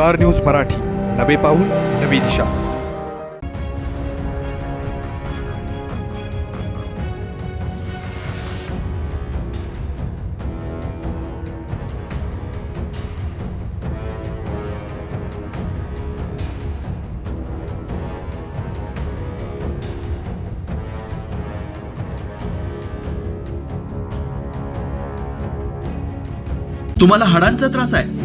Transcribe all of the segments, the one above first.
Star news Marathi. नवे पाऊल नवी दिशा. तुम्हाला हाडांचा त्रास आहे.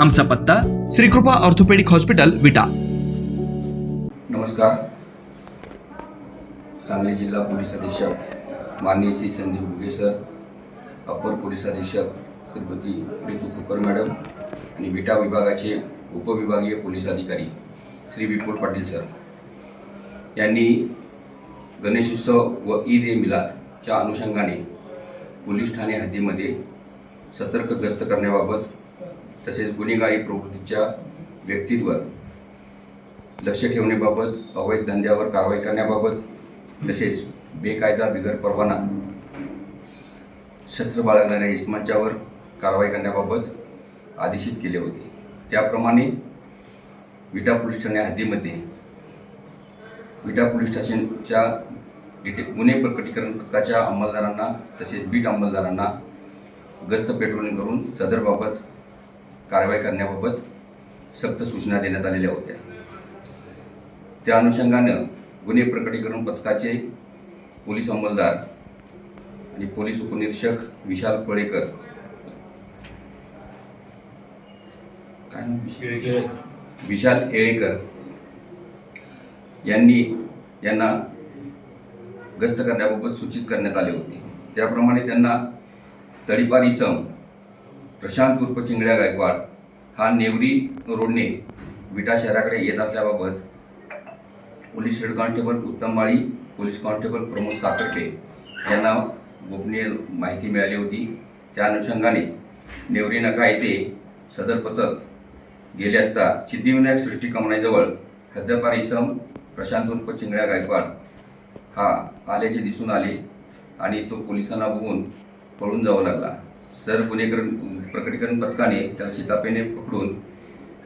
आमचा पत्ता श्रीकृपा ऑर्थोपेडिक हॉस्पिटल विटा. नमस्कार. सांगली जिल्हा पोलीस अधीक्षक माननीय श्री संदीप उगे सर अपर पोलीस अधीक्षक श्रीमती प्रीतू कुकर मॅडम आणि विटा विभागाचे उपविभागीय पोलीस अधिकारी श्री विपुल पाटील सर. यांनी गणेशोत्सव व ईद ए मिलादच्या अनुषंगाने पोलीस ठाणे हद्दीमध्ये सतर्क गस्त करण्याबाबत तसेच गुन्हेगारी प्रवृत्तीच्या व्यक्तींवर लक्ष ठेवण्याबाबत अवैध धंद्यावर कारवाई करण्याबाबत तसेच बेकायदा बिगर परवाना शस्त्र बाळगणाऱ्या इस्मांच्यावर कारवाई करण्याबाबत आदेशित केले होते. त्याप्रमाणे विटा पोलीस ठाण्या हद्दीमध्ये विटा पोलीस स्टेशनच्या डिटे गुन्हे प्रकटीकरण पथकाच्या अंमलदारांना तसेच बीट अंमलदारांना गस्त पेट्रोलिंग करून सदरबाबत कारवाई करण्याबाबत सक्त सूचना देण्यात आलेल्या होत्या. त्या अनुषंगानं गुन्हे प्रकटीकरण पथकाचे पोलीस अंमलदार आणि पोलीस उपनिरीक्षक विशाल पळेकर काय? विशाल येळेकर. यांनी यांना गस्त करण्याबाबत सूचित करण्यात आले होते. त्याप्रमाणे त्यांना तडीपार इसम प्रशांत उर्फ चिंगड्या गायकवाड हा नेवरी रोडने विटा शहराकडे येत असल्याबाबत police head constable Uttam Mali police constable Pramod Satarde यांना गोपनीय माहिती मिळाली होती. त्या अनुषंगाने नेवरी नका येथे सदर पथक गेले असता सिद्धिविनायक सृष्टी कमानीजवळ हद्दपार इसम प्रशांत उर्फ चिंगड्या गायकवाड हा आल्याचे दिसून आले आणि तो पोलिसांना बघून पळून जावं लागला. सर गुन्हेकरण प्रकटीकरण पथकाने त्याला शितापेने पकडून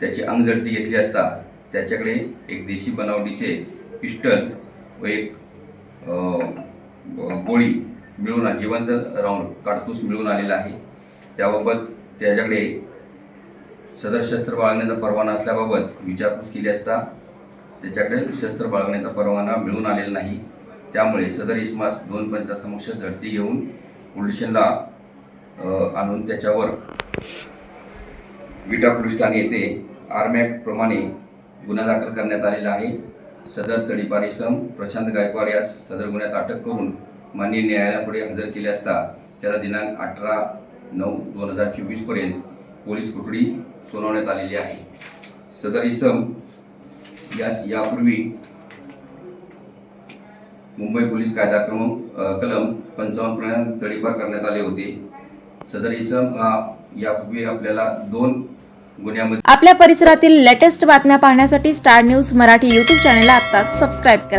त्याची अंगझडती घेतली असता त्याच्याकडे एक देशी बनावटीचे पिस्टल व एक गोळी मिळून जिवंत राऊंड काडतूस मिळून आलेला आहे. त्याबाबत त्याच्याकडे सदर शस्त्र बाळगण्याचा परवाना असल्याबाबत विचारपूस केली असता त्याच्याकडे शस्त्र बाळगण्याचा परवाना मिळून आलेला नाही. त्यामुळे सदर इसमास दोन पंचासमक्ष झडती घेऊन पोलिशनला आणून त्याच्यावर विटा पोलीस ठाणे येथे आरमॅक प्रमाणे गुन्हा दाखल करण्यात आलेला आहे. सदर तडीपार इसम प्रशांत गायकवाड यास सदर गुन्ह्यात अटक करून माननीय न्यायालयापुढे हजर केले असता त्याला दिनांक अठरा नऊ दोन हजार चोवीसपर्यंत पोलीस कोठडी सुनावण्यात आलेली आहे. सदर इसम यास यापूर्वी मुंबई पोलीस कायदा क्रमांक कलम पंचावन्न प्रमाणे तडीपार करण्यात आले होते. सदर इसम यापूर्वी आपल्याला दोन गुन्ह्यामध्ये आपल्या परिसरातील लेटेस्ट बातम्या पाहण्यासाठी स्टार न्यूज मराठी यूट्यूब चॅनलला आता सबस्क्राईब करा.